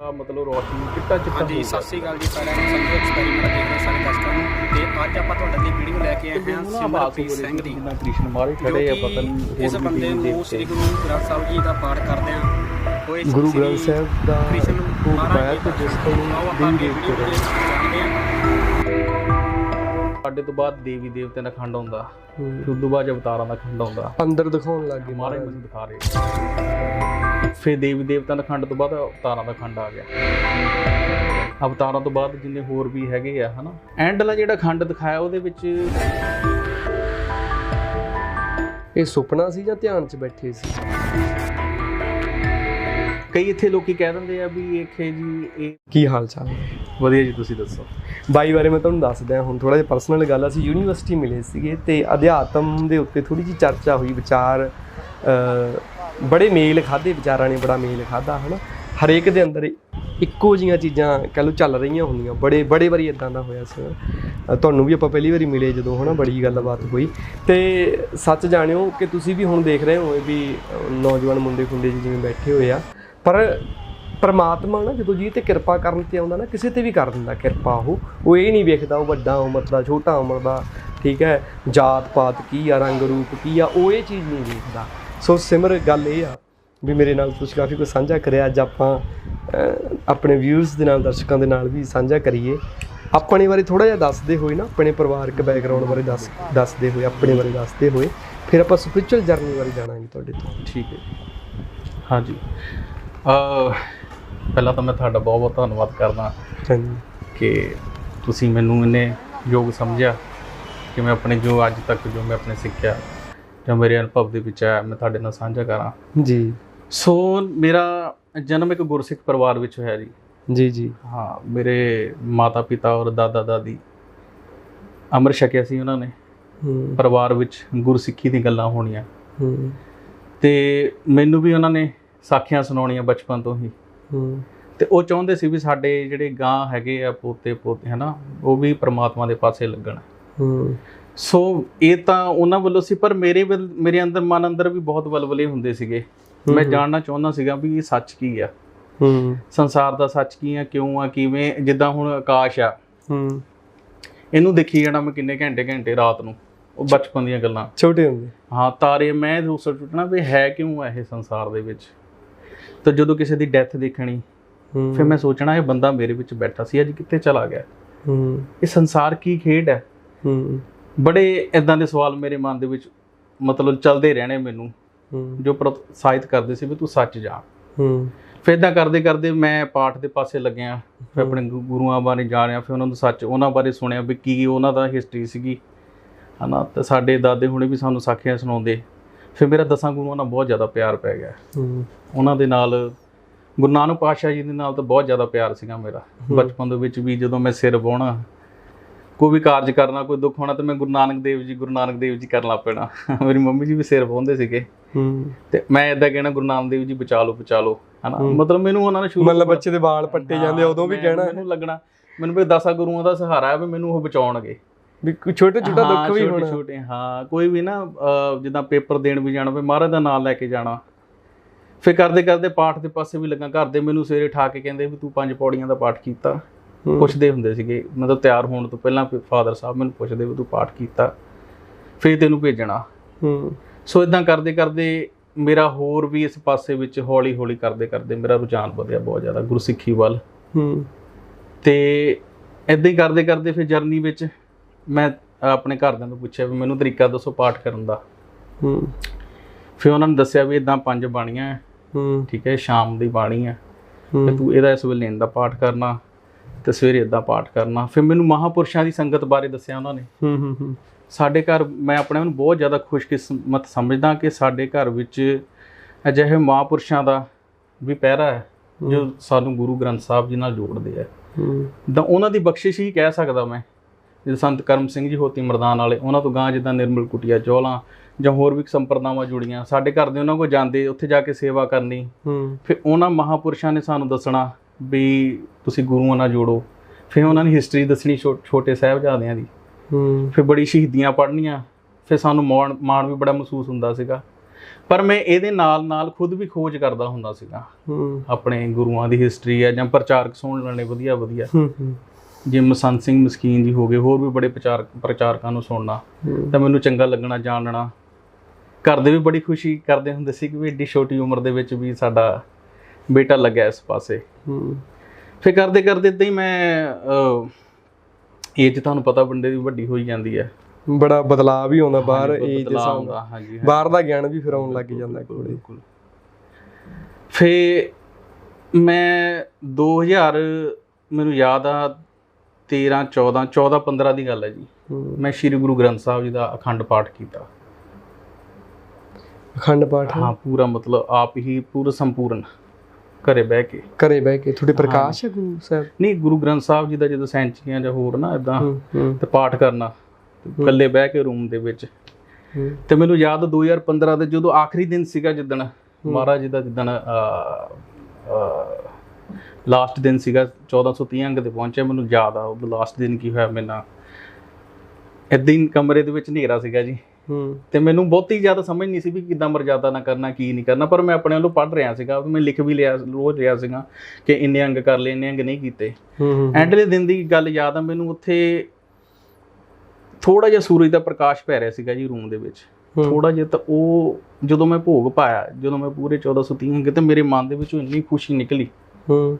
ਦਾ ਮਤਲਬ ਰੋਸ਼ਨੀ ਕਿੱਟਾ ਚਿੱਟਾ ਹਾਂਜੀ ਸਤਿ ਸ੍ਰੀ ਅਕਾਲ ਜੀ ਸਾਰਿਆਂ ਨੂੰ। ਸੰਜੂ ਐਕਸਪੈਰੀਮੈਂਟ ਦੇਖ ਰਹੇ ਸਾਰੇ ਦਰਸ਼ਕਾਂ ਨੂੰ। ਤੇ ਅੱਜ ਆਪਾਂ ਤੁਹਾਡੇ ਲਈ ਵੀਡੀਓ ਲੈ ਕੇ ਆਏ ਹਾਂ ਸਿਮਰਪ੍ਰੀਤ ਸਿੰਘ ਦੀ। ਜਿੰਨਾ ਕ੍ਰਿਸ਼ਨ ਮਾਰੇ ਖੜੇ ਆ ਕਿ ਪਤਾ ਨਹੀਂ ਇਸ ਬੰਦੇ ਨੂੰ। ਸ੍ਰੀ ਗੁਰੂ ਗ੍ਰੰਥ ਸਾਹਿਬ ਜੀ ਦਾ ਪਾਠ ਕਰਦੇ ਆ ਹੋਏ ਗੁਰੂ ਗ੍ਰੰਥ ਸਾਹਿਬ ਦਾ ਕ੍ਰਿਸ਼ਨ ਮਹਾਰਾਜ ਤੇ ਦਾ ਜਿਸ ਤੋਂ ਰਹੇ। ਜਾਣਦੇ ਹਾਂ। ਸਾਡੇ ਤੋਂ ਬਾਅਦ ਦੇਵੀ ਦੇਵਤੇ ਦਾ ਖੰਡ ਆਉਂਦਾ। ਹੂੰ। ਫਿਰ ਉਦੋਂ ਬਾਅਦ ਅਵਤਾਰਾਂ ਦਾ ਖੰਡ ਆਉਂਦਾ। ਅੰਦਰ ਦਿਖਾਉਣ ਲੱਗ ਗਏ ਮਹਾਰਾਜ। ਮੈਨੂੰ ਦਿਖਾ ਰਹੇ। ਫਿਰ ਦੇਵੀ ਦੇਵਤਾਂ ਦਾ ਖੰਡ ਤੋਂ ਬਾਅਦ ਅਵਤਾਰਾਂ ਦਾ ਖੰਡ ਆ ਗਿਆ। ਅਵਤਾਰਾਂ ਤੋਂ ਬਾਅਦ ਜਿੰਨੇ ਹੋਰ ਵੀ ਹੈਗੇ ਆ ਹਨਾ? ਐਂਡ ਵਾਲਾ ਜਿਹੜਾ ਖੰਡ ਦਿਖਾਇਆ ਉਹਦੇ ਵਿੱਚ ਇਹ ਸੁਪਨਾ ਸੀ ਜਾਂ ਧਿਆਨ 'ਚ ਬੈਠੇ ਸੀ? ਕਈ ਇੱਥੇ ਲੋਕੀ ਕਹਿ ਦਿੰਦੇ ਆ ਵੀ ਇਹ ਖੇ ਜੀ ਇਹ ਕੀ ਹਾਲ ਚਾਲ ਹੈ ਵਧੀਆ ਜੀ ਤੁਸੀਂ ਦੱਸੋ? ਬਾਈ ਬਾਰੇ ਮੈਂ ਤੁਹਾਨੂੰ ਦੱਸਦਾ ਹੁਣ ਥੋੜਾ ਜਿਹਾ ਪਰਸਨਲ ਗੱਲ ਅਸੀਂ ਯੂਨੀਵਰਸਿਟੀ ਮਿਲੇ ਸੀਗੇ ਤੇ ਅਧਿਆਤਮ ਦੇ ਉੱਤੇ ਥੋੜੀ ਜਿਹੀ ਚਰਚਾ ਹੋਈ ਵਿਚਾਰ ਬੜੇ ਮੇਲ ਖਾਦੇ ਵਿਚਾਰਾਂ ਨੇ ਬੜਾ ਮੇਲ ਖਾਦਾ ਹਨਾ? ਹਰੇਕ ਦੇ ਅੰਦਰ ਇੱਕੋ ਜੀਆਂ ਚੀਜ਼ਾਂ ਕਹ ਲਓ ਚੱਲ ਰਹੀਆਂ ਹੁੰਦੀਆਂ। ਬੜੇ ਬੜੇ ਵਾਰੀ ਇਦਾਂ ਦਾ ਹੋਇਆ ਸੀ ਤੁਹਾਨੂੰ ਵੀ ਆਪਾਂ ਪਹਿਲੀ ਵਾਰੀ ਮਿਲੇ ਜਦੋਂ, ਹਨਾ? ਬੜੀ ਗੱਲਬਾਤ ਹੋਈ। ਤੇ ਸੱਚ ਜਾਣਿਓ ਕਿ ਤੁਸੀਂ ਵੀ ਹੁਣ ਦੇਖ ਰਹੇ ਹੋ ਵੀ ਨੌਜਵਾਨ ਮੁੰਡੇ ਖੁੰਡੇ ਜਿਹੇ ਜਿਵੇਂ ਬੈਠੇ ਹੋਏ ਆ। ਪਰ ਪਰਮਾਤਮਾ ਨਾ ਜਦੋਂ ਜੀ ਤੇ ਕਿਰਪਾ ਕਰਨ ਤੇ ਆਉਂਦਾ ਨਾ, ਕਿਸੇ ਤੇ ਵੀ ਕਰ ਦਿੰਦਾ ਕਿਰਪਾ ਉਹ। ਉਹ ਇਹ ਨਹੀਂ ਵੇਖਦਾ ਉਹ ਵੱਡਾ ਉਮਰ ਦਾ, ਛੋਟਾ ਉਮਰ ਦਾ, ਠੀਕ ਹੈ? ਜਾਤ ਪਾਤ ਕੀ ਆ ਰੰਗ ਰੂਪ ਕੀ ਆ, ਉਹ ਇਹ ਚੀਜ਼ ਨਹੀਂ ਵੇਖਦਾ। ਸੋ ਸਿਮਰ ਗੱਲ ਇਹ ਆ ਵੀ ਮੇਰੇ ਨਾਲ ਤੁਸੀਂ ਕਾਫੀ ਕੁਝ ਸਾਂਝਾ ਕਰਿਆ। ਅੱਜ ਆਪਾਂ ਆਪਣੇ ਵਿਊਜ਼ ਦੇ ਨਾਲ ਦਰਸ਼ਕਾਂ ਦੇ ਨਾਲ ਵੀ ਸਾਂਝਾ ਕਰੀਏ। ਆਪਣੇ ਬਾਰੇ ਥੋੜਾ ਜਿਹਾ ਦੱਸਦੇ ਹੋਏ ਨਾ ਆਪਣੇ ਪਰਿਵਾਰਕ ਬੈਕਗ੍ਰਾਉਂਡ ਬਾਰੇ ਦੱਸ ਦੱਸਦੇ ਹੋਏ ਆਪਣੇ ਬਾਰੇ ਦੱਸਦੇ ਹੋਏ ਫਿਰ ਆਪਾਂ ਸਪਿਰਚੁਅਲ ਜਰਨੀ ਬਾਰੇ ਜਾਣਾਂਗੇ ਤੁਹਾਡੇ ਤੋਂ। ਠੀਕ ਹੈ। ਹਾਂਜੀ। ਅ ਪਹਿਲਾਂ ਤਾਂ ਮੈਂ ਤੁਹਾਡਾ ਬਹੁਤ ਬਹੁਤ ਧੰਨਵਾਦ ਕਰਦਾ ਹਾਂਜੀ। ਕਿ ਤੁਸੀਂ ਮੈਨੂੰ ਇਹਨੇ ਯੋਗ ਸਮਝਿਆ ਕਿ ਮੈਂ ਆਪਣੇ ਜੋ ਅੱਜ ਤੱਕ ਜੋ ਮੈਂ ਆਪਣੇ ਸਿੱਖਿਆ ਜੋ ਮੇਰੇ ਅਨੁਭਵ ਦੇ ਵਿੱਚ ਹੈ ਮੈਂ ਤੁਹਾਡੇ ਨਾਲ ਸਾਂਝਾ ਕਰਾਂ। ਜੀ। ਸੋ ਮੇਰਾ ਜਨਮ ਇੱਕ ਗੁਰਸਿੱਖ ਪਰਿਵਾਰ ਵਿੱਚ ਹੋਇਆ ਜੀ। ਜੀ ਜੀ। ਹਾਂ ਮੇਰੇ ਮਾਤਾ ਪਿਤਾ ਔਰ ਦਾਦਾ ਦਾਦੀ ਅੰਮ੍ਰਿਤ ਛਕਿਆ ਸੀ ਉਹਨਾਂ ਨੇ। ਪਰਿਵਾਰ ਵਿੱਚ ਗੁਰਸਿੱਖੀ ਦੀ ਗੱਲਾਂ ਹੋਣੀਆਂ। ਤੇ ਮੈਨੂੰ ਵੀ ਉਹਨਾਂ ਨੇ ਸਾਖੀਆਂ ਸੁਣਾਉਣੀਆਂ ਬਚਪਨ ਤੋਂ ਹੀ। ਤੇ ਉਹ ਚਾਹੁੰਦੇ ਸੀ ਵੀ ਸਾਡੇ ਜਿਹੜੇ ਗਾਂ ਹੈਗੇ ਆ ਪੋਤੇ ਪੋਤੇ ਹਨਾ ਉਹ ਵੀ ਪ੍ਰਮਾਤਮਾ ਦੇ ਪਾਸੇ ਲੱਗਣ। ਸੋ ਇਹ ਤਾਂ ਉਹਨਾਂ ਵੱਲੋਂ ਸੀ ਪਰ ਮੇਰੇ ਮੇਰੇ ਅੰਦਰ ਮਨ ਅੰਦਰ ਵੀ ਬਹੁਤ ਵਲਵਲੇ ਹੁੰਦੇ ਸੀਗੇ। ਮੈਂ। ਜਾਣਨਾ ਚਾਹੁੰਦਾ ਸੀਗਾ ਵੀ ਇਹ ਸੱਚ ਕੀ ਆ? ਹੂੰ। ਸੰਸਾਰ ਦਾ ਸੱਚ ਕੀ ਆ ਕਿਉਂ ਆ ਕਿਵੇਂ? ਜਿੱਦਾਂ ਹੁਣ ਆਕਾਸ਼ ਆ। ਹੂੰ। ਇਹਨੂੰ ਦੇਖੀ ਜਾਣਾ ਮੈਂ ਕਿੰਨੇ ਘੰਟੇ ਘੰਟੇ ਰਾਤ ਨੂੰ ਉਹ ਬਚਪਨ ਦੀਆਂ ਗੱਲਾਂ। ਛੋਟੇ ਹੁੰਦੇ। ਹਾਂ ਤਾਰੇ ਮੈਂ ਦੂਸਰ ਟੁੱਟਣਾ ਵੀ ਹੈ ਕਿਉਂ ਆ ਇਹ ਸੰਸਾਰ ਦੇ ਵਿੱਚ? ਤਾਂ ਜਦੋਂ ਕਿਸੇ ਦੀ ਡੈਥ ਦੇਖਣੀ ਫਿਰ ਮੈਂ ਸੋਚਣਾ ਇਹ ਬੰਦਾ ਮੇਰੇ ਵਿੱਚ ਬੈਠਾ ਸੀ ਅੱਜ ਕਿੱਥੇ ਚਲਾ ਗਿਆ? ਹੂੰ। ਇਹ ਸੰਸਾਰ ਕੀ ਖੇਡ ਹੈ? ਹੂੰ। ਬੜੇ ਇਦਾਂ ਦੇ ਸਵਾਲ ਮੇਰੇ ਮਨ ਦੇ ਵਿੱਚ ਮਤਲਬ ਚੱਲਦੇ ਰਹਿਣੇ ਮੈਨੂੰ ਹੂੰ। ਜੋ ਪ੍ਰੋਤਸਾਹਿਤ ਕਰਦੇ ਸੀ ਵੀ ਤੂੰ ਸੱਚ ਜਾ। ਹੂੰ। ਫਿਰ ਇਦਾਂ ਕਰਦੇ ਕਰਦੇ ਮੈਂ ਪਾਠ ਦੇ ਪਾਸੇ ਲੱਗਿਆ ਫਿਰ ਆਪਣੇ ਗੁਰੂਆਂ ਬਾਰੇ ਜਾਣਿਆ ਫਿਰ ਉਹਨਾਂ ਨੂੰ ਸੱਚ ਉਹਨਾਂ ਬਾਰੇ ਸੁਣਿਆ ਵੀ ਕੀ ਉਹਨਾਂ ਦਾ ਹਿਸਟਰੀ ਸੀਗੀ। ਹਨਾ ਤੇ ਸਾਡੇ ਦਾਦੇ ਹੁਣੇ ਵੀ ਸਾਨੂੰ ਸਾਖੀਆਂ ਸੁਣਾਉਂਦੇ। ਫਿਰ ਮੇਰਾ ਦਸਾਂ ਗੁਰੂਆਂ ਨਾਲ ਬਹੁਤ ਜ਼ਿਆਦਾ ਪਿਆਰ ਪੈ ਗਿਆ। ਹੂੰ। ਉਹਨਾਂ ਦੇ ਨਾਲ ਗੁਰੂ ਨਾਨਕ ਪਾਤਸ਼ਾਹ ਜੀ ਦੇ ਨਾਲ ਤਾਂ ਬਹੁਤ ਜ਼ਿਆਦਾ ਪਿਆਰ ਸੀਗਾ ਮੇਰਾ। ਬਚਪਨ ਦੇ ਵਿੱਚ ਵੀ ਜਦੋਂ ਮੈਂ ਸਿਰ ਵਾਹੁਣਾ ਕੋਈ ਵੀ ਕਾਰਜ ਕਰਨਾ ਕੋਈ ਦੁੱਖ ਹੋਣਾ ਤਾਂ ਮੈਂ ਗੁਰੂ ਨਾਨਕ ਦੇਵ ਜੀ ਗੁਰੂ ਨਾਨਕ ਦੇਵ ਜੀ ਕਰਨ ਲੱਗ ਪੈਣਾ। ਮੇਰੀ ਮੰਮੀ ਜੀ ਵੀ ਸਿਰ ਵਾਹੁੰਦੇ ਸੀਗੇ। ਹੂੰ। ਤੇ ਮੈਂ ਇਦਾਂ ਕਹਿਣਾ ਗੁਰੂ ਨਾਨਕ ਦੇਵ ਜੀ ਬਚਾ ਲਓ ਬਚਾ ਲਓ ਹਨਾ? ਮਤਲਬ ਮੈਨੂੰ ਉਹਨਾਂ ਨੇ ਸ਼ੁਰੂ ਮਤਲਬ ਬੱਚੇ ਦੇ ਵਾਲ ਪੱਟੇ ਜਾਂਦੇ ਉਦੋਂ ਵੀ ਕਹਿਣਾ। ਮੈਨੂੰ ਲੱਗਣਾ ਮੈਨੂੰ ਵੀ ਦਸਾਂ ਗੁਰੂਆਂ ਦਾ ਸਹਾਰਾ ਹੈ ਵੀ ਮੈਨੂੰ ਉਹ ਬਚਾਉਣਗੇ। ਵੀ ਕੋਈ ਛੋਟੇ ਛੋਟਾ ਦੁੱਖ ਵੀ ਹੋਣਾ। ਛੋਟੇ ਹਾਂ ਕੋਈ ਵੀ ਨਾ ਜਿੱਦਾਂ ਪੇਪਰ ਦੇਣ ਵੀ ਜਾਣਾ ਪਏ ਮਹਾਰਾਜ ਦਾ ਨਾਮ ਲੈ ਕੇ ਜਾਣਾ। ਫਿਰ ਕਰਦੇ ਕਰਦੇ ਪਾਠ ਦੇ ਪਾਸੇ ਵੀ ਲੱਗਾ ਘਰ ਦੇ ਮੈਨੂੰ ਸਵੇਰੇ ਠਾ ਕੇ ਕਹਿੰਦੇ ਵੀ ਤੂੰ ਪੰਜ ਪੌੜੀਆਂ ਦਾ ਪਾਠ ਕੀਤਾ। ਪੁੱਛਦੇ ਹੁੰਦੇ ਸੀਗੇ ਮਤਲਬ ਤਿਆਰ ਹੋਣ ਤੋਂ ਪਹਿਲਾਂ ਫਾਦਰ ਸਾਹਿਬ ਮੈਨੂੰ ਪੁੱਛਦੇ ਵੀ ਤੂੰ ਪਾਠ ਕੀਤਾ ਫਿਰ ਤੈਨੂੰ ਭੇਜਣਾ। ਹੂੰ। ਸੋ ਇਦਾਂ ਕਰਦੇ ਕਰਦੇ ਮੇਰਾ ਹੋਰ ਵੀ ਇਸ ਪਾਸੇ ਵਿੱਚ ਹੌਲੀ ਹੌਲੀ ਕਰਦੇ ਕਰਦੇ ਮੇਰਾ ਰੁਝਾਨ ਵਧਿਆ ਬਹੁਤ ਜ਼ਿਆਦਾ ਗੁਰਸਿੱਖੀ ਵੱਲ। ਹੂੰ। ਤੇ ਇਦਾਂ ਹੀ ਕਰਦੇ ਕਰਦੇ ਫਿਰ ਜਰਨੀ ਵਿੱਚ ਮੈਂ ਆਪਣੇ ਘਰਦਿਆਂ ਤੋਂ ਪੁੱਛਿਆ ਵੀ ਮੈਨੂੰ ਤਰੀਕਾ ਦੱਸੋ ਪਾਠ ਕਰਨ ਦਾ। ਹੂੰ। ਫਿਰ ਉਹਨਾਂ ਨੇ ਦੱਸਿਆ ਵੀ ਇਦਾਂ ਪੰਜ ਬਾਣੀਆਂ ਹੈ ਠੀਕ ਹੈ ਸ਼ਾਮ ਦੀ ਬਾਣੀ ਹੈ। ਤੇ ਤੂੰ ਇਹਦਾ ਇਸ ਵੇਲੇ ਦਾ ਪਾਠ ਕਰਨਾ। ਤੇ ਸਵੇਰੇ ਇਦਾਂ ਪਾਠ ਕਰਨਾ। ਫਿਰ ਮੈਨੂੰ ਮਹਾਪੁਰਸ਼ਾਂ ਦੀ ਸੰਗਤ ਬਾਰੇ ਦੱਸਿਆ ਉਹਨਾਂ ਨੇ। ਹੂੰ ਹੂੰ ਹੂੰ। ਸਾਡੇ ਘਰ ਮੈਂ ਆਪਣੇ ਆਪ ਨੂੰ ਬਹੁਤ ਜ਼ਿਆਦਾ ਖੁਸ਼ਕਿਸਮਤ ਸਮਝਦਾ ਕਿ ਸਾਡੇ ਘਰ ਵਿੱਚ ਅਜਿਹੇ ਮਹਾਪੁਰਸ਼ਾਂ ਦਾ ਵੀ ਪਹਿਰਾ ਹੈ ਜੋ ਸਾਨੂੰ ਗੁਰੂ ਗ੍ਰੰਥ ਸਾਹਿਬ ਜੀ ਨਾਲ ਜੋੜਦੇ ਆ। ਹੂੰ। ਤਾਂ ਉਹਨਾਂ ਦੀ ਬਖਸ਼ਿਸ਼ ਹੀ ਕਹਿ ਸਕਦਾ ਮੈਂ ਜਿਵੇਂ ਸੰਤ ਕਰਮ ਸਿੰਘ ਜੀ ਹੋਤੀ ਮਰਦਾਨ ਵਾਲੇ ਉਹਨਾਂ ਤੋਂ ਗਾਂ ਜਿੱਦਾਂ ਨਿਰਮਲ ਕੁਟੀਆ ਚੋਲਾ ਜਾਂ ਹੋਰ ਵੀ ਸੰਪਰਦਾਵਾਂ ਜੁੜੀਆਂ ਸਾਡੇ ਘਰ ਦੇ ਉਹਨਾਂ ਕੋਲ ਜਾਂਦੇ ਉੱਥੇ ਜਾ ਕੇ ਸੇਵਾ ਕਰਨੀ। ਫਿਰ ਉਹਨਾਂ ਮਹਾਪੁਰਸ਼ਾਂ ਨੇ ਸਾਨੂੰ ਦੱਸਣਾ ਵੀ ਤੁਸੀਂ ਗੁਰੂਆਂ ਨਾਲ ਜੋੜੋ। ਫਿਰ ਉਹਨਾਂ ਨੇ ਹਿਸਟਰੀ ਦੱਸਣੀ ਛੋਟੇ ਸਾਹਿਬਜ਼ਾਦਿਆਂ ਦੀ। ਹੂੰ। ਫਿਰ ਬੜੀ ਸ਼ਹੀਦੀਆਂ ਪੜ੍ਹਨੀਆਂ। ਫਿਰ ਸਾਨੂੰ ਮਾਣ ਮਾਣ ਵੀ ਬੜਾ ਮਹਿਸੂਸ ਹੁੰਦਾ ਸੀਗਾ। ਪਰ ਮੈਂ ਇਹਦੇ ਨਾਲ ਨਾਲ ਖੁਦ ਵੀ ਖੋਜ ਕਰਦਾ ਹੁੰਦਾ ਸੀਗਾ। ਹੂੰ। ਆਪਣੇ ਗੁਰੂਆਂ ਦੀ ਹਿਸਟਰੀ ਆ ਜਾਂ ਪ੍ਰਚਾਰਕ ਸੁਣ ਲੈਣੇ ਵਧੀਆ ਵਧੀਆ। ਹੂੰ ਹੂੰ। ਜਿਵੇਂ ਸੰਤ ਸਿੰਘ ਮਸਕੀਨ ਜੀ ਹੋ ਗਏ ਹੋਰ ਵੀ ਬੜੇ ਪ੍ਰਚਾਰਕ ਪ੍ਰਚਾਰਕਾਂ ਨੂੰ ਸੁਣਨਾ। ਤਾਂ ਮੈਨੂੰ ਚੰਗਾ ਲੱਗਣਾ ਜਾਣਨਾ। ਘਰ ਦੇ ਵੀ ਬੜੀ ਖੁਸ਼ੀ ਕਰਦੇ ਹੁੰਦੇ ਸੀ ਕਿ ਵੀ ਏਡੀ ਛੋਟੀ ਉਮਰ ਦੇ ਵਿੱਚ ਵੀ ਸਾਡਾ ਬੇਟਾ ਲੱਗਿਆ ਇਸ ਪਾਸੇ। ਹੂੰ। ਫਿਰ ਕਰਦੇ ਕਰਦੇ ਇਦਾਂ ਹੀ ਮੈਂ ਏਜ ਤੁਹਾਨੂੰ ਪਤਾ ਬੰਦੇ ਦੀ ਵੱਡੀ ਹੋਈ ਜਾਂਦੀ ਹੈ। ਬੜਾ ਬਦਲਾਅ ਵੀ ਆਉਂਦਾ ਬਾਹਰ ਏਜ ਦੇ ਹਾਂਜੀ। ਬਾਹਰ ਦਾ ਗਿਆਨ ਵੀ ਫਿਰ ਆਉਣ ਲੱਗ ਜਾਂਦਾ ਕੋਲੇ ਫੇ ਮੈਂ 2000 ਮੈਨੂੰ ਯਾਦ ਆ 13 14 14 15 ਦੀ ਗੱਲ ਹੈ ਜੀ। ਮੈਂ ਸ੍ਰੀ ਗੁਰੂ ਗ੍ਰੰਥ ਸਾਹਿਬ ਜੀ ਦਾ ਅਖੰਡ ਪਾਠ ਕੀਤਾ। ਅਖੰਡ ਪਾਠ? ਹਾਂ ਪੂਰਾ ਮਤਲਬ ਆਪ ਹੀ ਪੂਰਾ ਸੰਪੂਰਨ ਘਰੇ ਬਹਿ ਕੇ। ਘਰੇ ਬਹਿ ਕੇ। ਤੁਹਾਡੇ ਪ੍ਰਕਾਸ਼ ਹੈ ਗੁਰੂ ਸਾਹਿਬ? ਨਹੀਂ ਗੁਰੂ ਗ੍ਰੰਥ ਸਾਹਿਬ ਜੀ ਦਾ ਜਦੋਂ ਸੈਂਚੀਆਂ ਜਾਂ ਹੋਰ ਨਾ ਇਦਾਂ ਤੇ ਪਾਠ ਕਰਨਾ ਇਕੱਲੇ ਬਹਿ ਕੇ ਰੂਮ ਦੇ ਵਿੱਚ। ਤੇ ਮੈਨੂੰ ਯਾਦ 2015 ਦੇ ਜਦੋਂ ਆਖਰੀ ਦਿਨ ਸੀਗਾ ਜਿੱਦਣ ਮਹਾਰਾਜ ਜੀ ਦਾ ਜਿੱਦਣ ਲਾਸਟ ਦਿਨ ਸੀਗਾ 1430 ਅੰਕ ਤੇ ਪਹੁੰਚਿਆ ਮੈਨੂੰ ਯਾਦ ਆ ਉਹ ਲਾਸਟ ਦਿਨ ਕੀ ਹੋਇਆ ਮੇਰੇ ਨਾਲ। ਹੀ ਕਮਰੇ ਦੇ ਵਿੱਚ ਹਨੇਰਾ ਸੀਗਾ ਜੀ। ਹੂੰ। ਤੇ ਮੈਨੂੰ ਬਹੁਤੀ ਜ਼ਿਆਦਾ ਸਮਝ ਨਹੀਂ ਸੀ ਵੀ ਕਿੱਦਾਂ ਮਰਜ਼ਾਦਾ ਨਾ ਕਰਨਾ ਕੀ ਨਹੀਂ ਕਰਨਾ ਪਰ ਮੈਂ ਆਪਣੇ ਵੱਲੋਂ ਪੜ੍ਹ ਰਿਹਾ ਸੀਗਾ ਮੈਂ ਲਿਖ ਵੀ ਲਿਆ ਰੋਜ਼ ਰਿਹਾ ਸੀਗਾ ਕਿ ਇੰਨੇ ਅੰਗ ਕਰ ਲਏ ਇੰਨੇ ਅੰਗ ਨਹੀਂ ਕੀਤੇ। ਹੂੰ ਹੂੰ ਐਂਡਲੇ ਦਿਨ ਦੀ ਗੱਲ ਯਾਦ ਆ ਮੈਨੂੰ ਉੱਥੇ ਥੋੜਾ ਜਿਹਾ ਸੂਰਜ ਦਾ ਪ੍ਰਕਾਸ਼ ਪੈ ਰਿਹਾ ਸੀਗਾ ਜੀ ਰੂਮ ਦੇ ਵਿੱਚ। ਥੋੜਾ ਜਿਹਾ ਤਾਂ ਉਹ ਜਦੋਂ ਮੈਂ ਭੋਗ ਪਾਇਆ ਜਦੋਂ ਮੈਂ ਪੂਰੇ 1430 ਅੰਗ ਤੇ ਮੇਰੇ ਮਨ ਦੇ ਵਿੱਚੋਂ ਇੰਨੀ ਖੁਸ਼ੀ ਨਿਕਲੀ। ਹੂੰ।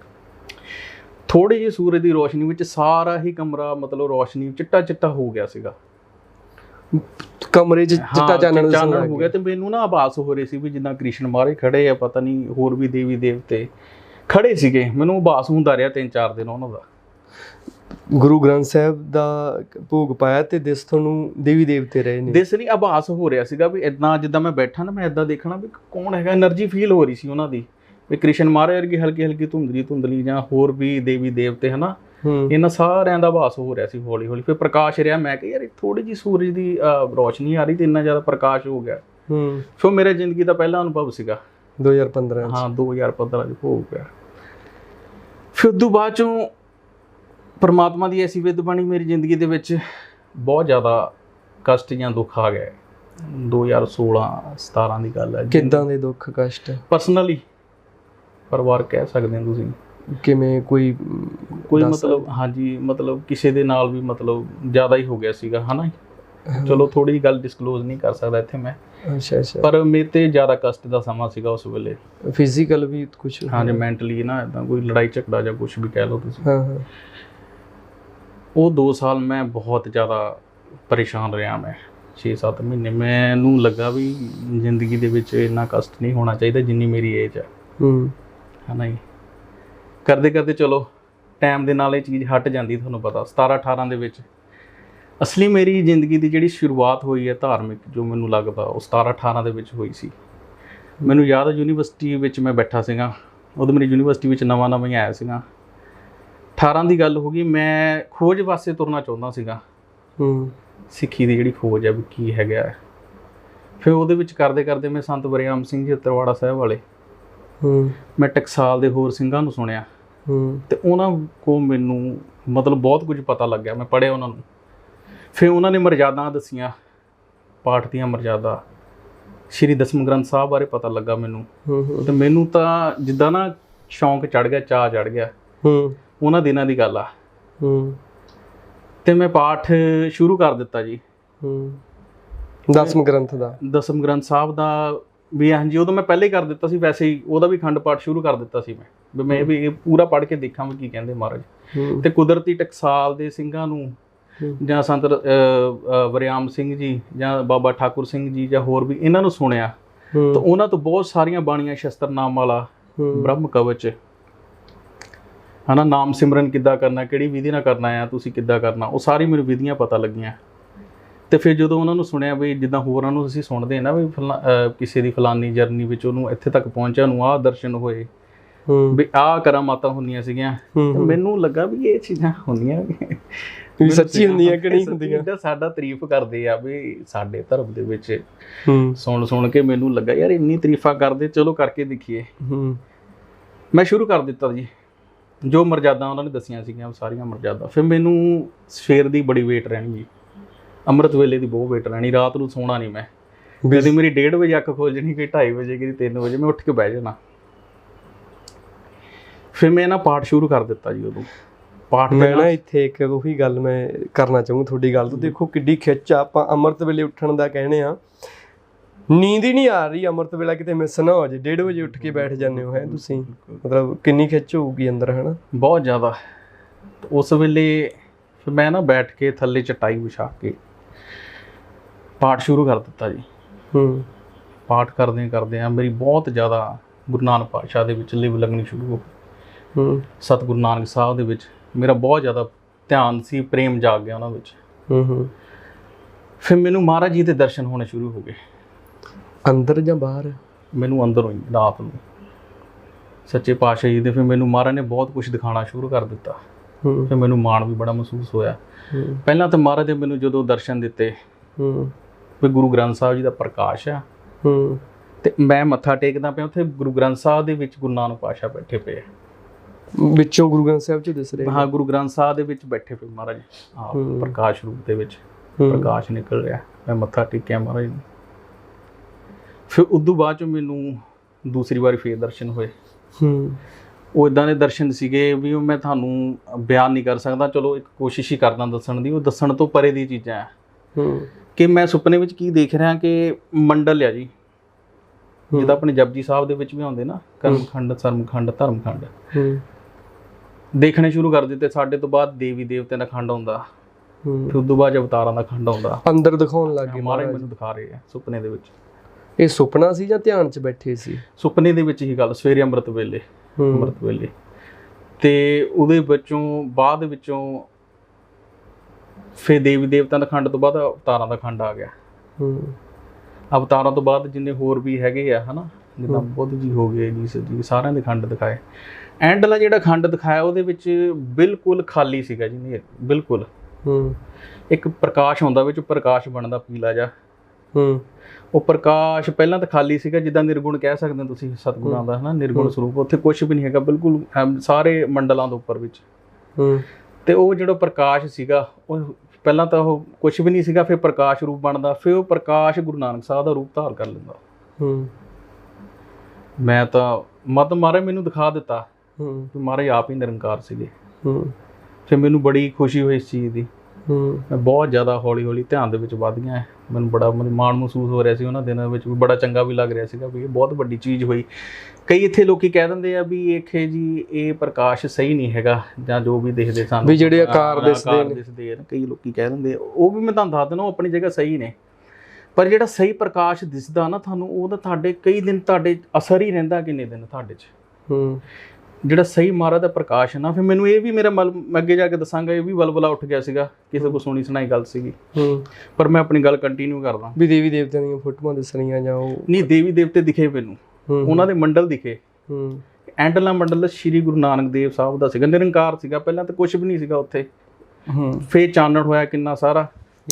ਥੋੜੀ ਜਿਹੀ ਸੂਰਜ ਦੀ ਰੋਸ਼ਨੀ ਵਿੱਚ ਸਾਰਾ ਹੀ ਕਮਰਾ ਮਤਲਬ ਰੋਸ਼ਨੀ ਚਿੱਟਾ ਚਿੱਟਾ ਹੋ ਗਿਆ ਸੀਗਾ। ਕਮਰੇ 'ਚ ਚਿੱਟਾ ਚਾਨਣ ਹੋ। ਗਿਆ ਤੇ ਮੈਨੂੰ ਨਾ ਆਭਾਸ ਹੋ ਰਹੀ ਸੀ ਵੀ ਜਿੱਦਾਂ ਕ੍ਰਿਸ਼ਨ ਮਹਾਰਾਜ ਖੜੇ ਆ ਪਤਾ ਨਹੀਂ ਹੋਰ ਵੀ ਦੇਵੀ ਦੇਵਤੇ ਖੜੇ ਸੀਗੇ। ਮੈਨੂੰ ਆਭਾਸ ਹੁੰਦਾ ਰਿਹਾ ਤਿੰਨ ਚਾਰ ਦਿਨ ਉਹਨਾਂ ਦਾ। ਗੁਰੂ ਗ੍ਰੰਥ ਸਾਹਿਬ ਦਾ ਭੋਗ ਪਾਇਆ ਤੇ ਦਿਸ ਤੁਹਾਨੂੰ ਦੇਵੀ ਦੇਵਤੇ ਰਹੇ ਨੇ। ਦਿਸ ਨਹੀਂ ਆਭਾਸ ਹੋ ਰਿਹਾ ਸੀਗਾ ਵੀ ਇਦਾਂ ਜਿੱਦਾਂ ਮੈਂ ਬੈਠਾ ਨਾ ਮੈਂ ਇਦਾਂ ਦੇਖਣਾ ਵੀ ਕੌਣ ਹੈਗਾ એનર્ਜੀ ਫੀਲ ਹੋ ਰਹੀ ਸੀ ਉਹਨਾਂ ਦੀ। ਵੀ ਕ੍ਰਿਸ਼ਨ ਮਾਰੇ ਵਰਗੀ ਹਲਕੀ ਹਲਕੀ ਧੁੰਦਲੀ ਧੁੰਦਲੀ ਜਾਂ ਹੋਰ ਵੀ ਦੇਵੀ ਦੇਵਤੇ ਹਨਾ? ਇਹਨਾਂ ਸਾਰਿਆਂ ਦਾ ਆਭਾਸ ਹੋ ਰਿਹਾ ਸੀ ਹੌਲੀ ਹੌਲੀ। ਫਿਰ ਪ੍ਰਕਾਸ਼ ਰਿਹਾ ਮੈਂ ਕਿਹਾ ਯਾਰ ਥੋੜੀ ਜੀ ਸੂਰਜ ਦੀ ਰੋਸ਼ਨੀ ਆ ਰਹੀ ਤੇ ਇੰਨਾ ਜ਼ਿਆਦਾ ਪ੍ਰਕਾਸ਼ ਹੋ ਗਿਆ। ਹੂੰ। ਸੋ ਮੇਰੇ ਜ਼ਿੰਦਗੀ ਦਾ ਪਹਿਲਾ ਅਨੁਭਵ ਸੀਗਾ। 2015 'ਚ। ਹਾਂ 2015 ਚ ਹੋ ਗਿਆ। ਫਿਰ ਉਦੋਂ ਬਾਅਦ ਚੋਂ ਪਰਮਾਤਮਾ ਦੀ ਐਸੀ ਵਿਦ ਬਣੀ ਮੇਰੀ ਜ਼ਿੰਦਗੀ ਦੇ ਵਿੱਚ। ਬਹੁਤ ਜ਼ਿਆਦਾ ਕਸ਼ਟ ਜਾਂ ਦੁੱਖ ਆ ਗਏ। 2016 17 ਦੀ ਗੱਲ ਹੈ। ਕਿੱਦਾਂ ਦੇ ਦੁੱਖ ਕਸ਼ਟ? ਪਰਸਨਲੀ ਪਰਿਵਾਰ ਕਹਿ ਸਕਦੇ ਹੋ ਤੁਸੀਂ। ਕਿਵੇਂ ਕੋਈ ਕੋਈ ਮਤਲਬ ਹਾਂਜੀ ਮਤਲਬ ਕਿਸੇ ਦੇ ਨਾਲ ਵੀ ਮਤਲਬ ਜ਼ਿਆਦਾ ਹੀ ਹੋ ਗਿਆ ਸੀਗਾ ਹਨਾ ਚਲੋ ਥੋੜੀ ਗੱਲ ਡਿਸਕਲੋਜ਼ ਨਹੀਂ ਕਰ ਸਕਦਾ ਇੱਥੇ ਮੈਂ। ਅੱਛਾ ਅੱਛਾ। ਪਰ ਮੇਰੇ ਤੇ ਜ਼ਿਆਦਾ ਕਸ਼ਟ ਦਾ ਸਮਾਂ ਸੀਗਾ ਉਸ ਵੇਲੇ। ਫਿਜ਼ੀਕਲ ਵੀ ਕੁਝ ਹਾਂਜੀ ਮੈਂਟਲੀ ਨਾ ਇਦਾਂ ਕੋਈ ਲੜਾਈ ਝਗੜਾ ਜਾਂ ਕੁਝ ਵੀ ਕਹਿ ਲਓ ਤੁਸੀਂ। ਹਾਂ ਹਾਂ। ਉਹ 2 ਸਾਲ ਮੈਂ ਬਹੁਤ ਜ਼ਿਆਦਾ ਪਰੇਸ਼ਾਨ ਰਿਹਾ ਮੈਂ 6-7 ਮਹੀਨੇ। ਮੈਨੂੰ ਲੱਗਾ ਵੀ ਜ਼ਿੰਦਗੀ ਦੇ ਵਿੱਚ ਇੰਨਾ ਕਸ਼ਟ ਨਹੀਂ ਹੋਣਾ ਚਾਹੀਦਾ ਜਿੰਨੀ ਮੇਰੀ ਏਜ ਹੈ। ਹੂੰ। ਹਨਾ ਜੀ? ਕਰਦੇ ਕਰਦੇ ਚਲੋ ਟਾਈਮ ਦੇ ਨਾਲ ਇਹ ਚੀਜ਼ ਹਟ ਜਾਂਦੀ ਤੁਹਾਨੂੰ ਪਤਾ 17 18 ਦੇ ਵਿੱਚ। ਅਸਲੀ ਮੇਰੀ ਜ਼ਿੰਦਗੀ ਦੀ ਜਿਹੜੀ ਸ਼ੁਰੂਆਤ ਹੋਈ ਹੈ ਧਾਰਮਿਕ ਜੋ ਮੈਨੂੰ ਲੱਗਦਾ ਉਹ 17 18 ਦੇ ਵਿੱਚ ਹੋਈ ਸੀ। ਮੈਨੂੰ ਯਾਦ ਹੈ ਯੂਨੀਵਰਸਿਟੀ ਵਿੱਚ ਮੈਂ ਬੈਠਾ ਸੀਗਾ ਉਦੋਂ ਮੇਰੀ ਯੂਨੀਵਰਸਿਟੀ ਵਿੱਚ ਨਵਾਂ ਨਵਾਂ ਹੀ ਆਇਆ ਸੀਗਾ। 18 ਦੀ ਗੱਲ ਹੋ ਗਈ ਮੈਂ ਖੋਜ ਵਾਸਤੇ ਤੁਰਨਾ ਚਾਹੁੰਦਾ ਸੀਗਾ। ਹੂੰ। ਸਿੱਖੀ ਦੀ ਜਿਹੜੀ ਖੋਜ ਹੈ ਵੀ ਕੀ ਹੈਗਾ। ਫਿਰ ਉਹਦੇ ਵਿੱਚ ਕਰਦੇ ਕਰਦੇ ਮੈਂ ਸੰਤ ਬਰਿਆਮ ਸਿੰਘ ਜੀ ਤਰਵਾੜਾ ਸਾਹਿਬ ਵਾਲੇ ਹੂੰ। ਮੈਂ ਟਕਸਾਲ ਦੇ ਹੋਰ ਸਿੰਘਾਂ ਨੂੰ ਸੁਣਿਆ। ਤੇ ਉਹਨਾਂ ਕੋ ਮੈਨੂੰ ਮਤਲਬ ਬਹੁਤ ਕੁਝ ਪਤਾ ਲੱਗਿਆ ਮੈਂ ਪੜ੍ਹਿਆ ਉਹਨਾਂ ਨੂੰ। ਫਿਰ ਉਹਨਾਂ ਨੇ ਮਰਜ਼ਾਦਾਂ ਦੱਸੀਆਂ ਪਾਠ ਦੀਆਂ ਮਰਜ਼ਾਦਾ। ਸ਼੍ਰੀ ਦਸਮ ਗ੍ਰੰਥ ਸਾਹਿਬ ਬਾਰੇ ਪਤਾ ਲੱਗਾ ਮੈਨੂੰ। ਤੇ ਮੈਨੂੰ ਤਾਂ ਜਿੱਦਾਂ ਨਾ ਸ਼ੌਂਕ ਚੜ ਗਿਆ ਚਾਹ ਚੜ ਗਿਆ। ਹੂੰ। ਉਹਨਾਂ ਦਿਨਾਂ ਦੀ ਗੱਲ ਆ। ਹੂੰ। ਤੇ ਮੈਂ ਪਾਠ ਸ਼ੁਰੂ ਕਰ ਦਿੱਤਾ ਜੀ। ਹੂੰ। ਦਸਮ ਗ੍ਰੰਥ ਦਾ। ਦਸਮ ਗ੍ਰੰਥ ਸਾਹਿਬ ਦਾ ਵੀ ਹਾਂਜੀ ਉਦੋਂ ਮੈਂ ਪਹਿਲੇ ਹੀ ਕਰ ਦਿੱਤਾ ਸੀ ਵੈਸੇ ਹੀ ਉਹਦਾ ਵੀ ਖੰਡ ਪਾਠ ਸ਼ੁਰੂ ਕਰ ਦਿੱਤਾ ਸੀ ਮੈਂ। ਵੀ ਮੈਂ ਵੀ ਇਹ ਪੂਰਾ ਪੜ੍ਹ ਕੇ ਦੇਖਾਂ ਵੀ ਕੀ ਕਹਿੰਦੇ ਮਹਾਰਾਜ। ਤੇ ਕੁਦਰਤੀ ਟਕਸਾਲ ਦੇ ਸਿੰਘਾਂ ਨੂੰ। ਜਾਂ ਸੰਤ ਵਰਿਆਮ ਸਿੰਘ ਜੀ ਜਾਂ ਬਾਬਾ ਠਾਕੁਰ ਸਿੰਘ ਜੀ ਜਾਂ ਹੋਰ ਵੀ ਇਹਨਾਂ ਨੂੰ ਸੁਣਿਆ। ਤਾਂ ਉਹਨਾਂ ਤੋਂ ਬਹੁਤ ਸਾਰੀਆਂ ਬਾਣੀਆਂ ਸ਼ਸਤਰਨਾਮ ਵਾਲਾ ਹੂੰ। ਬ੍ਰਹਮ ਕਵਚ। ਹਨਾ ਨਾਮ ਸਿਮਰਨ ਕਿੱਦਾਂ ਕਰਨਾ ਕਿਹੜੀ ਵਿਧੀ ਨਾਲ ਕਰਨਾ ਆ ਤੁਸੀਂ ਕਿੱਦਾਂ ਕਰਨਾ ਉਹ ਸਾਰੀ ਮੈਨੂੰ ਵਿਧੀਆਂ ਪਤਾ ਲੱਗੀਆਂ। ਤੇ ਫਿਰ ਜਦੋਂ ਉਹਨਾਂ ਨੂੰ ਸੁਣਿਆ ਵੀ ਜਿੱਦਾਂ ਹੋਰਾਂ ਨੂੰ ਅਸੀਂ ਸੁਣਦੇ ਹਾਂ ਨਾ ਵੀ ਕਿਸੇ ਦੀ ਫਲਾਨੀ ਜਰਨੀ ਵਿੱਚ ਉਹਨੂੰ ਇੱਥੇ ਤੱਕ ਪਹੁੰਚਿਆ ਨੂੰ ਆਹ ਦਰਸ਼ਨ ਹੋਏ ਵੀ ਆਹ ਕਰਾਮਾਤਾਂ ਹੁੰਦੀਆਂ ਸੀਗੀਆਂ। ਮੈਨੂੰ ਲੱਗਾ ਵੀ ਇਹ ਚੀਜ਼ਾਂ ਹੁੰਦੀਆਂ ਵੀ ਸੱਚੀ ਹੁੰਦੀਆਂ ਕਿ ਨਹੀਂ ਹੁੰਦੀਆਂ? ਤਾਂ ਸਾਡਾ ਤਾਰੀਫ ਕਰਦੇ ਆ ਵੀ ਸਾਡੇ ਧਰਮ ਦੇ ਵਿੱਚ ਹੂੰ। ਸੁਣ ਸੁਣ ਕੇ ਮੈਨੂੰ ਲੱਗਾ ਯਾਰ ਇੰਨੀ ਤਾਰੀਫਾਂ ਕਰਦੇ ਚਲੋ ਕਰਕੇ ਦੇਖੀਏ। ਹੂੰ। ਮੈਂ ਸ਼ੁਰੂ ਕਰ ਦਿੱਤਾ ਜੀ। ਜੋ ਮਰਜ਼ਾਦਾ ਉਹਨਾਂ ਨੇ ਦੱਸੀਆਂ ਸੀਗੀਆਂ ਉਹ ਸਾਰੀਆਂ ਮਰਜ਼ਾਦਾ। ਫਿਰ ਮੈਨੂੰ ਸਵੇਰ ਦੀ ਬੜੀ ਵੇਟ ਰਹਿਣੀ ਜੀ ਅੰਮ੍ਰਿਤ ਵੇਲੇ ਦੀ ਬਹੁਤ ਵੇਟ ਰਹਿਣੀ ਰਾਤ ਨੂੰ ਸੌਣਾ ਨਹੀਂ ਮੈਂ। ਕਦੀ ਮੇਰੀ 1:30 ਵਜੇ ਅੱਖ ਖੋਲ ਜਣੀ ਕਿ 2:30 ਵਜੇ ਕਿ 3 ਵਜੇ ਮੈਂ ਉੱਠ ਕੇ ਬਹਿ ਜਾਣਾ। ਫਿਰ ਮੈਂ ਨਾ ਪਾਠ ਸ਼ੁਰੂ ਕਰ ਦਿੱਤਾ ਜੀ ਉਦੋਂ। ਪਾਠ ਮੈਂ ਨਾ ਇੱਥੇ ਇੱਕ ਉਹੀ ਗੱਲ ਮੈਂ ਕਰਨਾ ਚਾਹੂੰ ਤੁਹਾਡੀ ਗੱਲ ਤੋਂ। ਦੇਖੋ ਕਿੱਡੀ ਖਿੱਚ ਆ ਆਪਾਂ ਅੰਮ੍ਰਿਤ ਵੇਲੇ ਉੱਠਣ ਦਾ ਕਹਿੰਦੇ ਆ ਨੀਂਦ ਹੀ ਨਹੀਂ ਆ ਰਹੀ ਅੰਮ੍ਰਿਤ ਵੇਲਾ ਕਿਤੇ ਮਿਸ ਨਾ ਹੋ ਜੇ 1:30 ਵਜੇ ਉੱਠ ਕੇ ਬੈਠ ਜਾਂਦੇ ਹੋ ਹੈ ਤੁਸੀਂ? ਮਤਲਬ ਕਿੰਨੀ ਖਿੱਚ ਹੋਊਗੀ ਅੰਦਰ ਹਨਾ? ਬਹੁਤ ਜ਼ਿਆਦਾ। ਉਸ ਵੇਲੇ ਫਿਰ ਮੈਂ ਨਾ ਬੈਠ ਕੇ ਥੱਲੇ ਚਟਾਈ ਵਿਛਾ ਕੇ ਪਾਠ ਸ਼ੁਰੂ ਕਰ ਦਿੱਤਾ ਜੀ। ਹੂੰ। ਪਾਠ ਕਰਦੇ ਕਰਦੇ ਆ ਮੇਰੀ ਬਹੁਤ ਜ਼ਿਆਦਾ ਗੁਰੂ ਨਾਨਕ ਪਾਤਸ਼ਾਹ ਦੇ ਵਿੱਚ ਲਿਵ ਲੱਗਣੀ ਸ਼ੁਰੂ ਹੋ ਗਈ। ਹੂੰ। ਸਤਿਗੁਰੂ ਨਾਨਕ ਸਾਹਿਬ ਦੇ ਵਿੱਚ ਮੇਰਾ ਬਹੁਤ ਜ਼ਿਆਦਾ ਧਿਆਨ ਸੀ ਪ੍ਰੇਮ ਜਾਗ ਗਿਆ ਉਹਨਾਂ ਵਿੱਚ। ਹੂੰ ਹੂੰ। ਫਿਰ ਮੈਨੂੰ ਮਹਾਰਾਜ ਜੀ ਦੇ ਦਰਸ਼ਨ ਹੋਣੇ ਸ਼ੁਰੂ ਹੋ ਗਏ। ਅੰਦਰ ਜਾਂ ਬਾਹਰ? ਮੈਨੂੰ ਅੰਦਰੋਂ ਹੀ ਰਾਤ ਨੂੰ। ਸੱਚੇ ਪਾਤਸ਼ਾਹ ਜੀ ਦੇ ਫਿਰ ਮੈਨੂੰ ਮਹਾਰਾਜ ਨੇ ਬਹੁਤ ਕੁਝ ਦਿਖਾਉਣਾ ਸ਼ੁਰੂ ਕਰ ਦਿੱਤਾ। ਫਿਰ ਮੈਨੂੰ ਮਾਣ ਵੀ ਬੜਾ ਮਹਿਸੂਸ ਹੋਇਆ। ਪਹਿਲਾਂ ਤਾਂ ਮਹਾਰਾਜ ਨੇ ਮੈਨੂੰ ਜਦੋਂ ਦਰਸ਼ਨ ਦਿੱਤੇ ਹੂੰ। ਵੀ ਗੁਰੂ ਗ੍ਰੰਥ ਸਾਹਿਬ ਜੀ ਦਾ ਪ੍ਰਕਾਸ਼ ਆ। ਹੂੰ। ਤੇ ਮੈਂ ਮੱਥਾ ਟੇਕਦਾ ਪਿਆ ਉੱਥੇ ਗੁਰੂ ਗ੍ਰੰਥ ਸਾਹਿਬ ਦੇ ਵਿੱਚ ਗੁਰੂ ਨਾਨਕ ਪਾਤਸ਼ਾਹ ਬੈਠੇ ਪਏ ਆ। ਵਿੱਚੋਂ ਗੁਰੂ ਗ੍ਰੰਥ ਸਾਹਿਬ ਚ ਦਿਸ ਰਹੇ ਹਾਂ ਗੁਰੂ ਗ੍ਰੰਥ ਸਾਹਿਬ ਦੇ ਵਿੱਚ ਬੈਠੇ ਪਏ ਮਹਾਰਾਜ ਆਪ। ਪ੍ਰਕਾਸ਼ ਰੂਪ ਦੇ ਵਿੱਚ। ਪ੍ਰਕਾਸ਼ ਨਿਕਲ ਰਿਹਾ। ਮੈਂ ਮੱਥਾ ਟੇਕਿਆ ਮਹਾਰਾਜ ਨੂੰ। ਫਿਰ ਉਦੋਂ ਬਾਅਦ ਚ ਮੈਨੂੰ ਦੂਸਰੀ ਵਾਰੀ ਫੇਰ ਦਰਸ਼ਨ ਹੋਏ। ਹੂੰ। ਉਹ ਇਦਾਂ ਦੇ ਦਰਸ਼ਨ ਸੀਗੇ ਵੀ ਉਹ ਮੈਂ ਤੁਹਾਨੂੰ ਬਿਆਨ ਨਹੀਂ ਕਰ ਸਕਦਾ। ਚਲੋ ਇੱਕ ਕੋਸ਼ਿਸ਼ ਹੀ ਕਰਦਾ ਦੱਸਣ ਦੀ। ਉਹ ਦੱਸਣ ਤੋਂ ਪਰੇ ਦੀ ਚੀਜ਼ਾਂ ਹੂੰ। ਕਿ ਮੈਂ ਸੁਪਨੇ ਵਿੱਚ ਕੀ ਦੇਖ ਰਿਹਾ ਕਿ ਮੰਡਲ ਆ ਜੀ। ਜਿਹਦਾ ਆਪਣੇ ਜਪਜੀ ਸਾਹਿਬ ਦੇ ਵਿੱਚ ਵੀ ਆਉਂਦੇ ਨਾ ਕਰਮਖੰਡ ਸਰਮਖੰਡ ਧਰਮਖੰਡ। ਹੂੰ। ਦੇਖਣੇ ਸ਼ੁਰੂ ਕਰ ਦਿੱਤੇ। ਸਾਡੇ ਤੋਂ ਬਾਅਦ ਦੇਵੀ ਦੇਵਤਿਆਂ ਦਾ ਖੰਡ ਆਉਂਦਾ। ਫਿਰ ਉਦੋਂ ਬਾਅਦ ਅਵਤਾਰਾਂ ਦਾ ਖੰਡ ਆਉਂਦਾ। ਅੰਦਰ ਦਿਖਾਉਣ ਲੱਗ ਗਏ ਮਹਾਰਾਜ। ਮੈਨੂੰ ਦਿਖਾ ਰਹੇ ਆ ਸੁਪਨੇ ਦੇ ਵਿੱਚ। ਇਹ ਸੁਪਨਾ ਸੀ ਜਾਂ ਧਿਆਨ ਚ ਬੈਠੇ ਸੀ? ਸੁਪਨੇ ਦੇ ਵਿੱਚ ਹੀ ਗੱਲ ਸਵੇਰੇ ਅੰਮ੍ਰਿਤ ਵੇਲੇ। ਅੰਮ੍ਰਿਤ ਵੇਲੇ। ਤੇ ਉਹਦੇ ਵਿੱਚੋਂ ਬਾਅਦ ਵਿੱਚੋਂ ਫਿਰ ਦੇਵੀ ਦੇਵਤਿਆਂ ਦਾ ਖੰਡ ਤੋਂ ਬਾਅਦ ਅਵਤਾਰਾਂ ਦਾ ਖੰਡ ਆ ਗਿਆ। ਹੂੰ। ਅਵਤਾਰਾਂ ਤੋਂ ਬਾਅਦ ਜਿੰਨੇ ਹੋਰ ਵੀ ਹੈਗੇ ਆ ਹਨਾ ਜਿੱਦਾਂ ਬੁੱਧ ਜੀ ਹੋ ਗਏ ਜੀ ਜੀ ਸਾਰਿਆਂ ਦੇ ਖੰਡ ਦਿਖਾਏ। ਐਂਡਲਾ ਜਿਹੜਾ ਖੰਡ ਦਿਖਾਇਆ ਉਹਦੇ ਵਿੱਚ ਬਿਲਕੁਲ ਖਾਲੀ ਸੀਗਾ ਜੀ ਬਿਲਕੁਲ। ਹੂੰ। ਇੱਕ ਪ੍ਰਕਾਸ਼ ਹੁੰਦਾ ਵਿੱਚ ਪ੍ਰਕਾਸ਼ ਬਣਦਾ ਪੀਲਾ ਜਿਹਾ। ਹੂੰ। ਉਹ ਪ੍ਰਕਾਸ਼ ਪਹਿਲਾਂ ਤਾਂ ਖਾਲੀ ਸੀਗਾ ਜਿੱਦਾਂ ਨਿਰਗੁਣ ਕਹਿ ਸਕਦੇ ਹੋ ਤੁਸੀਂ ਸਤਿਗੁਰਾਂ ਦਾ ਹਨਾ? ਨਿਰਗੁਣ ਸਰੂਪ ਉੱਥੇ ਕੁਝ ਵੀ ਨਹੀਂ ਹੈਗਾ ਬਿਲਕੁਲ ਸਾਰੇ ਮੰਡਲਾਂ ਦੇ ਉੱਪਰ ਵਿੱਚ। ਹੂੰ। ਤੇ ਉਹ ਜਿਹੜਾ ਪ੍ਰਕਾਸ਼ ਸੀਗਾ ਉਹ ਪਹਿਲਾਂ ਤਾਂ ਉਹ ਕੁਝ ਵੀ ਨਹੀਂ ਸੀਗਾ ਫਿਰ ਪ੍ਰਕਾਸ਼ ਰੂਪ ਬਣਦਾ ਫਿਰ ਉਹ ਪ੍ਰਕਾਸ਼ ਗੁਰੂ ਨਾਨਕ ਸਾਹਿਬ ਦਾ ਰੂਪ ਧਾਰ ਕਰ ਲੈਂਦਾ। ਹੂੰ। ਮੈਂ ਤਾਂ ਮਤ ਮਾਰੇ ਮੈਨੂੰ ਦਿਖਾ ਦਿੱਤਾ ਹੂੰ। ਮਹਾਰਾਜ ਆਪ ਹੀ ਨਿਰੰਕਾਰ ਸੀਗੇ। ਹੂੰ। ਫਿਰ ਮੈਨੂੰ ਬੜੀ ਖੁਸ਼ੀ ਹੋਈ ਇਸ ਚੀਜ਼ ਦੀ। ਹੂੰ। ਮੈਂ ਬਹੁਤ ਜ਼ਿਆਦਾ ਹੌਲੀ ਹੌਲੀ ਧਿਆਨ ਦੇ ਵਿੱਚ ਵੱਧ ਗਿਆ। ਮੈਨੂੰ ਬੜਾ ਮਾਣ ਮਹਿਸੂਸ ਹੋ ਰਿਹਾ ਸੀ ਉਹਨਾਂ ਦਿਨਾਂ ਵਿੱਚ ਵੀ ਬੜਾ ਚੰਗਾ ਵੀ ਲੱਗ ਰਿਹਾ ਸੀਗਾ ਵੀ ਇਹ ਬਹੁਤ ਵੱਡੀ ਚੀਜ਼ ਹੋਈ ਕਈ ਇੱਥੇ ਲੋਕੀ ਕਹਿ ਦਿੰਦੇ ਆ ਵੀ ਇਹ ਜੀ ਇਹ ਪ੍ਰਕਾਸ਼ ਸਹੀ ਨਹੀਂ ਹੈਗਾ ਜਾਂ ਜੋ ਵੀ ਦੇਖਦੇ ਸਾਨੂੰ ਵੀ ਜਿਹੜੇ ਆਕਾਰ ਦਿਸਦੇ ਨੇ। ਦਿਸਦੇ ਆ ਕਈ ਲੋਕੀ ਕਹਿ ਦਿੰਦੇ। ਉਹ ਵੀ ਮੈਂ ਤੁਹਾਨੂੰ ਦੱਸ ਦਿੰਦਾ ਉਹ ਆਪਣੀ ਜਗ੍ਹਾ ਸਹੀ ਨੇ ਪਰ ਜਿਹੜਾ ਸਹੀ ਪ੍ਰਕਾਸ਼ ਦਿਸਦਾ ਨਾ ਤੁਹਾਨੂੰ ਉਹਦਾ ਤੁਹਾਡੇ ਕਈ ਦਿਨ ਤੁਹਾਡੇ ਅਸਰ ਹੀ ਰਹਿੰਦਾ ਕਿੰਨੇ ਦਿਨ ਤੁਹਾਡੇ 'ਚ ਹੂੰ ਜਿਹੜਾ ਸਹੀ ਮਹਾਰਾਜ ਦਾ ਪ੍ਰਕਾਸ਼ ਹੈ ਨਾ ਫਿਰ ਮੈਨੂੰ ਇਹ ਵੀ ਮੇਰਾ ਮਲ ਮੈਂ ਅੱਗੇ ਜਾ ਕੇ ਦੱਸਾਂਗਾ ਇਹ ਵੀ ਵਲਵਲਾ ਉੱਠ ਗਿਆ ਸੀਗਾ ਕਿਸੇ ਕੋ ਸੁਣੀ ਸੁਣਾਈ ਗੱਲ ਸੀਗੀ। ਹੂੰ। ਪਰ ਮੈਂ ਆਪਣੀ ਗੱਲ ਕੰਟੀਨਿਊ ਕਰਦਾ। ਵੀ ਦੇਵੀ ਦੇਵਤਿਆਂ ਦੀਆਂ ਫੋਟੋਆਂ ਦਿਸਣੀਆਂ ਜਾਂ ਉਹ ਨਹੀਂ ਦੇਵੀ ਦੇਵਤੇ ਦਿਖੇ ਮੈਨੂੰ। ਉਹਨਾਂ ਦੇ ਮੰਡਲ ਦਿਖੇ। ਹੂੰ। ਐਂਡਲਾ ਮੰਡਲ ਸ੍ਰੀ ਗੁਰੂ ਨਾਨਕ ਦੇਵ ਸਾਹਿਬ ਦਾ ਸੀਗਾ ਨਿਰੰਕਾਰ ਸੀਗਾ ਪਹਿਲਾਂ ਤਾਂ ਕੁਝ ਵੀ ਨਹੀਂ ਸੀਗਾ ਉੱਥੇ। ਹੂੰ। ਫੇਰ ਚਾਨਣ ਹੋਇਆ ਕਿੰਨਾ ਸਾਰਾ।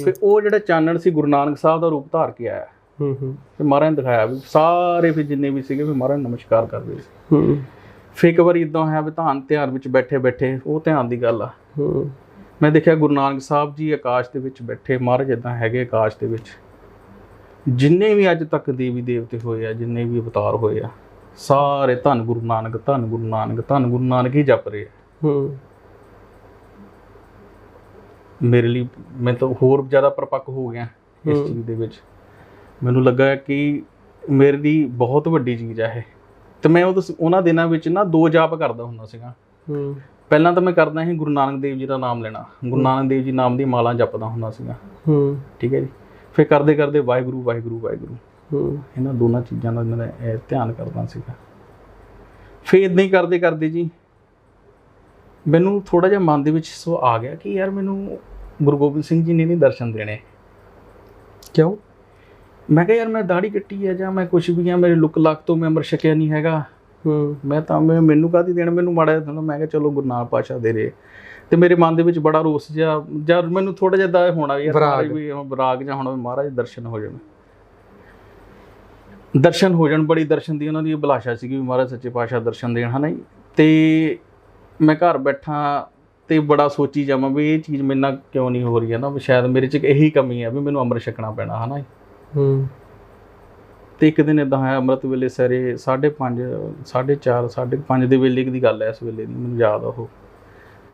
ਫਿਰ ਉਹ ਜਿਹੜਾ ਚਾਨਣ ਸੀ ਗੁਰੂ ਨਾਨਕ ਸਾਹਿਬ ਦਾ ਰੂਪ ਧਾਰ ਕੇ ਆਇਆ। ਹੂੰ ਹੂੰ। ਫਿਰ ਮਹਾਰਾਜ ਨੇ ਦਿਖਾਇਆ ਵੀ ਸਾਰੇ ਫਿਰ ਜਿੰਨੇ ਵੀ ਸੀਗੇ ਫਿਰ ਮਹਾਰਾਜ ਨਮਸਕਾਰ ਕਰਦੇ ਸੀ ਹੂੰ। ਫਿਰ ਇੱਕ ਵਾਰੀ ਇਦਾਂ ਹੋਇਆ ਵੀ ਧਾਨ ਧਿਆਨ ਵਿੱਚ ਬੈਠੇ ਬੈਠੇ ਉਹ ਧਿਆਨ ਦੀ ਗੱਲ ਆ। ਮੈਂ ਦੇਖਿਆ ਗੁਰੂ ਨਾਨਕ ਸਾਹਿਬ ਜੀ ਆਕਾਸ਼ ਦੇ ਵਿੱਚ ਬੈਠੇ ਮਹਾਰਾਜ ਇਦਾਂ ਹੈਗੇ ਆਕਾਸ਼ ਦੇ ਵਿੱਚ। ਜਿੰਨੇ ਵੀ ਅੱਜ ਤੱਕ ਦੇਵੀ ਦੇਵਤੇ ਹੋਏ ਆ ਜਿੰਨੇ ਵੀ ਅਵਤਾਰ ਹੋਏ ਆ ਸਾਰੇ ਧੰਨ ਗੁਰੂ ਨਾਨਕ ਧੰਨ ਗੁਰੂ ਨਾਨਕ ਧੰਨ ਗੁਰੂ ਨਾਨਕ ਹੀ ਜਪ ਰਹੇ ਆ। ਮੇਰੇ ਲਈ ਮੈਂ ਤਾਂ ਹੋਰ ਜ਼ਿਆਦਾ ਪਰਪੱਕ ਹੋ ਗਿਆ ਇਸ। ਚੀਜ਼ ਦੇ ਵਿੱਚ। ਮੈਨੂੰ ਲੱਗਾ ਕਿ ਮੇਰੇ ਲਈ ਬਹੁਤ ਵੱਡੀ ਚੀਜ਼ ਆ ਇਹ। ਤੇ ਮੈਂ ਉਹ ਉਹਨਾਂ ਦਿਨਾਂ ਵਿੱਚ ਨਾ ਦੋ ਜਾਪ ਕਰਦਾ ਹੁੰਦਾ ਸੀਗਾ। ਹੂੰ। ਪਹਿਲਾਂ ਤਾਂ ਮੈਂ ਕਰਦਾ ਸੀ ਗੁਰੂ ਨਾਨਕ ਦੇਵ ਜੀ ਦਾ ਨਾਮ ਲੈਣਾ। ਗੁਰੂ ਨਾਨਕ ਦੇਵ ਜੀ ਨਾਮ ਦੀ ਮਾਲਾ ਜਪਦਾ ਹੁੰਦਾ ਸੀਗਾ। ਹੂੰ। ਠੀਕ ਹੈ ਜੀ। ਫਿਰ ਕਰਦੇ ਕਰਦੇ ਵਾਹਿਗੁਰੂ ਵਾਹਿਗੁਰੂ ਵਾਹਿਗੁਰੂ। ਹੂੰ। ਇਹਨਾਂ ਦੋਨਾਂ ਚੀਜ਼ਾਂ ਦਾ ਮੈਂ ਧਿਆਨ ਕਰਦਾ ਸੀਗਾ। ਫਿਰ ਇਦਾਂ ਹੀ ਕਰਦੇ ਕਰਦੇ ਜੀ ਮੈਨੂੰ ਥੋੜਾ ਜਿਹਾ ਮਨ ਦੇ ਵਿੱਚ ਸੋ ਆ ਗਿਆ ਕਿ ਯਾਰ ਮੈਨੂੰ ਗੁਰੂ ਗੋਬਿੰਦ ਸਿੰਘ ਜੀ ਨੇ ਨਹੀਂ ਦਰਸ਼ਨ ਦੇਣੇ। ਕਿਉਂ? ਮੈਂ ਕਿਹਾ ਯਾਰ ਮੈਂ ਦਾੜੀ ਕੱਟੀ ਹੈ ਜਾਂ ਮੈਂ ਕੁਝ ਵੀ ਆ ਮੇਰੇ ਲੁੱਕ ਲੱਕ ਤੋਂ ਮੈਂ ਅੰਮ੍ਰਿਤ ਛਕਿਆ ਨਹੀਂ ਹੈਗਾ ਮੈਂ ਤਾਂ ਮੈਂ ਮੈਨੂੰ ਕਾਹਦੀ ਦੇਣ ਮੈਨੂੰ ਮਾੜਾ ਜਿਹਾ ਮੈਂ ਕਿਹਾ ਚਲੋ ਗੁਰੂ ਨਾਨਕ ਪਾਤਸ਼ਾਹ ਦੇ ਰਹੇ ਤੇ ਮੇਰੇ ਮਨ ਦੇ ਵਿੱਚ ਬੜਾ ਰੋਸ ਜਿਹਾ ਜਦ ਮੈਨੂੰ ਥੋੜਾ ਜਿਹਾ ਦਾ ਹੋਣਾ ਵੀ ਯਾਰ। ਮਹਾਰਾਜ ਵੀ ਵਿਰਾਗ ਜਾਂ ਹੋਣਾ ਮਹਾਰਾਜ ਦਰਸ਼ਨ ਹੋ ਜਾਣ। ਦਰਸ਼ਨ ਹੋ ਜਾਣ ਬੜੀ ਦਰਸ਼ਨ ਦੀ ਉਹਨਾਂ ਦੀ ਅਭਿਲਾਸ਼ਾ ਸੀਗੀ ਵੀ ਮਹਾਰਾਜ ਸੱਚੇ ਪਾਤਸ਼ਾਹ ਦਰਸ਼ਨ ਦੇਣ ਹਨਾ ਜੀ? ਤੇ ਮੈਂ ਘਰ ਬੈਠਾ ਤੇ ਬੜਾ ਸੋਚੀ ਜਾਵਾਂ ਵੀ ਇਹ ਚੀਜ਼ ਮੇਰੇ ਨਾਲ ਕਿਉਂ ਨਹੀਂ ਹੋ ਰਹੀ ਹੈ ਨਾ? ਵੀ ਸ਼ਾਇਦ ਮੇਰੇ 'ਚ ਇੱਕ ਇਹੀ ਕਮੀ ਹੈ ਵੀ ਮੈਨੂੰ ਅੰਮ੍ਰਿਤ ਛਕਣਾ ਪੈਣਾ ਹਨਾ ਜੀ। ਹੂੰ। ਤੇ ਇੱਕ ਦਿਨ ਇਦਾਂ ਹੋਇਆ, ਅੰਮ੍ਰਿਤ ਵੇਲੇ ਸਵੇਰੇ 5:30 4:30 5:30 ਦੇ ਵੇਲੇ ਦੀ ਗੱਲ ਹੈ, ਇਸ ਵੇਲੇ ਦੀ, ਮੈਨੂੰ ਯਾਦ ਆ ਉਹ।